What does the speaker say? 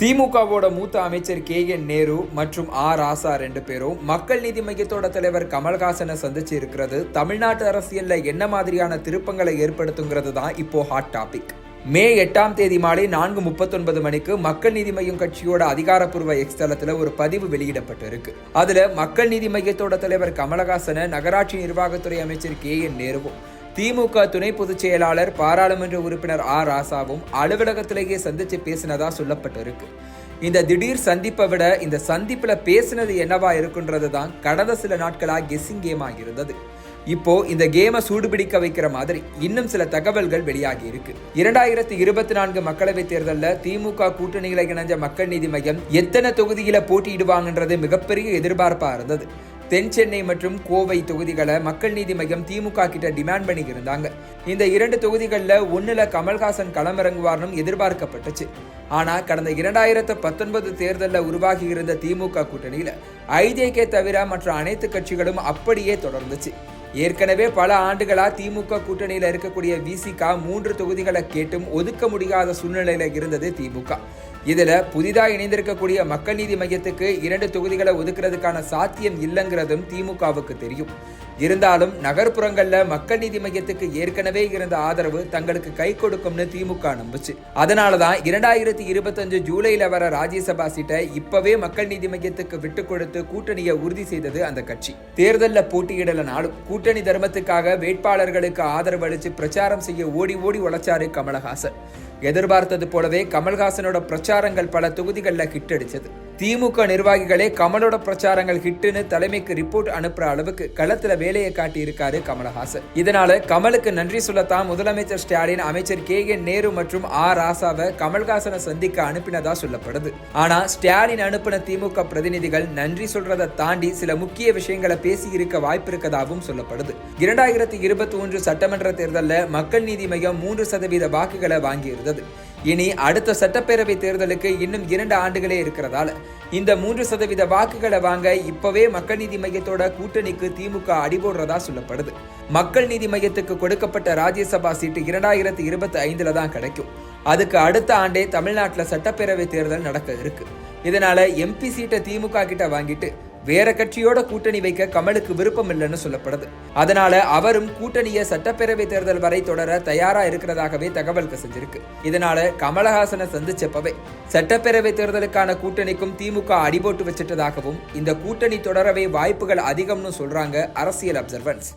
திமுகவோட மூத்த அமைச்சர் கே என் நேரு மற்றும் ஆர் ராசா ரெண்டு பேரும் மக்கள் நீதி மையத்தோட தலைவர் கமல்ஹாசனை சந்திச்சு இருக்கிறது. தமிழ்நாட்டு அரசியல்ல என்ன மாதிரியான திருப்பங்களை ஏற்படுத்துங்கிறது தான் இப்போ ஹாட் டாபிக் மே எட்டாம் தேதி மாலை நான்கு முப்பத்தொன்பது மணிக்கு மக்கள் நீதி மையம் கட்சியோட அதிகாரப்பூர்வ எக்ஸ் தளத்துல ஒரு பதிவு வெளியிடப்பட்டு இருக்கு அதுல மக்கள் நீதி மையத்தோட தலைவர் கமலஹாசனை நகராட்சி நிர்வாகத்துறை அமைச்சர் கே என் நேருவும் திமுக துணை பொதுச் செயலாளர் பாராளுமன்ற உறுப்பினர் ஆர். ராசாவும் அலுவலகத்திலேயே சந்திச்சு பேசினதா சொல்லப்பட்டிருக்கு. இந்த திடீர் சந்திப்பை விட இந்த சந்திப்பில் பேசினது என்னவா இருக்குன்றது தான் கடந்த சில நாட்களாக கெஸ்ஸிங் கேம் இருந்தது. இப்போ இந்த கேமை சூடுபிடிக்க வைக்கிற மாதிரி இன்னும் சில தகவல்கள் வெளியாகி இருக்கு. இரண்டாயிரத்தி இருபத்தி நான்கு மக்களவைத் தேர்தலில் திமுக கூட்டணிகளை இணைஞ்ச மக்கள் நீதி மையம் எத்தனை தொகுதியில போட்டியிடுவாங்கன்றது மிகப்பெரிய எதிர்பார்ப்பா இருந்தது. தென் சென்னை மற்றும் கோவை தொகுதிகளை மக்கள் நீதி மையம் திமுக கிட்ட டிமாண்ட் பண்ணி இருந்தாங்க இந்த இரண்டு தொகுதிகளில் ஒன்றில் கமல்ஹாசன் களமிறங்குவார்னும் எதிர்பார்க்கப்பட்டுச்சு. ஆனால் கடந்த இரண்டாயிரத்து பத்தொன்பது தேர்தலில் உருவாகி இருந்த திமுக கூட்டணியில் ஐதேகே தவிர மற்ற அனைத்து கட்சிகளும் அப்படியே தொடர்ந்துச்சு. ஏற்கனவே பல ஆண்டுகளா திமுக கூட்டணியில இருக்கக்கூடிய விசிகா மூன்று தொகுதிகளை கேட்டும் ஒதுக்க முடியாத சூழ்நிலையில இருந்தது திமுக. இதுல புதிதா இணைந்திருக்கக்கூடிய மக்கள் நீதி மையத்துக்கு இரண்டு தொகுதிகளை ஒதுக்குறதுக்கான சாத்தியம் இல்லைங்கிறதும் திமுகவுக்கு தெரியும். இருந்தாலும் நகர்ப்புறங்களில் மக்கள் நீதி மையத்துக்கு ஏற்கனவே இருந்த ஆதரவு தங்களுக்கு கை கொடுக்கும்னு திமுக நம்புச்சு. அதனாலதான் இரண்டாயிரத்தி இருபத்தஞ்சு ஜூலையில் வர ராஜ்யசபா சீட்டை இப்பவே மக்கள் நீதி மையத்துக்கு விட்டு கொடுத்து கூட்டணியை உறுதி செய்தது அந்த கட்சி. தேர்தலில் போட்டியிடலனாலும் கூட்டணி தர்மத்துக்காக வேட்பாளர்களுக்கு ஆதரவு அளித்து பிரச்சாரம் செய்ய ஓடி ஓடி உழைச்சாரு கமலஹாசன். எதிர்பார்த்தது போலவே கமல்ஹாசனோட பிரச்சாரங்கள் பல தொகுதிகளில் ஹிட் அடிச்சது. திமுக நிர்வாகிகளே கமலோட பிரச்சாரங்கள் ஹிட்டுன்னு தலைமைக்கு ரிப்போர்ட் அனுப்புற அளவுக்கு களத்துல வேலையை காட்டி இருக்காரு கமலஹாசன். இதனால கமலுக்கு நன்றி சொல்லத்தான் முதலமைச்சர் ஸ்டாலின் அமைச்சர் கே. என். நேரு மற்றும் ஆர் ராசாவை கமல்ஹாசனை சந்திக்க அனுப்பினதா சொல்லப்படுது. ஆனா ஸ்டாலின் அனுப்பின திமுக பிரதிநிதிகள் நன்றி சொல்றதை தாண்டி சில முக்கிய விஷயங்களை பேசி இருக்க வாய்ப்பு இருக்கதாகவும் சொல்லப்படுது. இரண்டாயிரத்தி இருபத்தி ஒன்று சட்டமன்ற தேர்தலில் மக்கள் நீதி மையம் மூன்று சதவீத வாக்குகளை வாங்கியிருந்தது. இனி அடுத்த சட்டப்பேரவை தேர்தலுக்கு இன்னும் இரண்டு ஆண்டுகளே இருக்கிறதால இந்த மூன்று சதவீத வாக்குகளை வாங்க இப்பவே மக்கள் நீதி மையத்தோட கூட்டணிக்கு திமுக அடிபோடுறதா சொல்லப்படுது. மக்கள் நீதி மையத்துக்கு கொடுக்கப்பட்ட ராஜ்யசபா சீட்டு இரண்டாயிரத்தி இருபத்தி ஐந்துல தான் கிடைக்கும். அதுக்கு அடுத்த ஆண்டே தமிழ்நாட்டில் சட்டப்பேரவை தேர்தல் நடக்க இருக்கு. இதனால எம்பி சீட்டை திமுக கிட்ட வாங்கிட்டு வேற கட்சியோட கூட்டணி வைக்க கமலுக்கு விருப்பம் இல்லைன்னு சொல்லப்படுது. அதனால அவரும் கூட்டணியை சட்டப்பேரவை தேர்தல் வரை தொடர தயாரா இருக்கிறதாகவே தகவல் கசிஞ்சிருக்கு. இதனால கமலஹாசனை சந்திச்சப்பவே சட்டப்பேரவை தேர்தலுக்கான கூட்டணிக்கும் திமுக அடிபோட்டு வச்சிட்டதாகவும் இந்த கூட்டணி தொடரவே வாய்ப்புகள் அதிகம்னு சொல்றாங்க அரசியல் அப்சர்வன்ஸ்.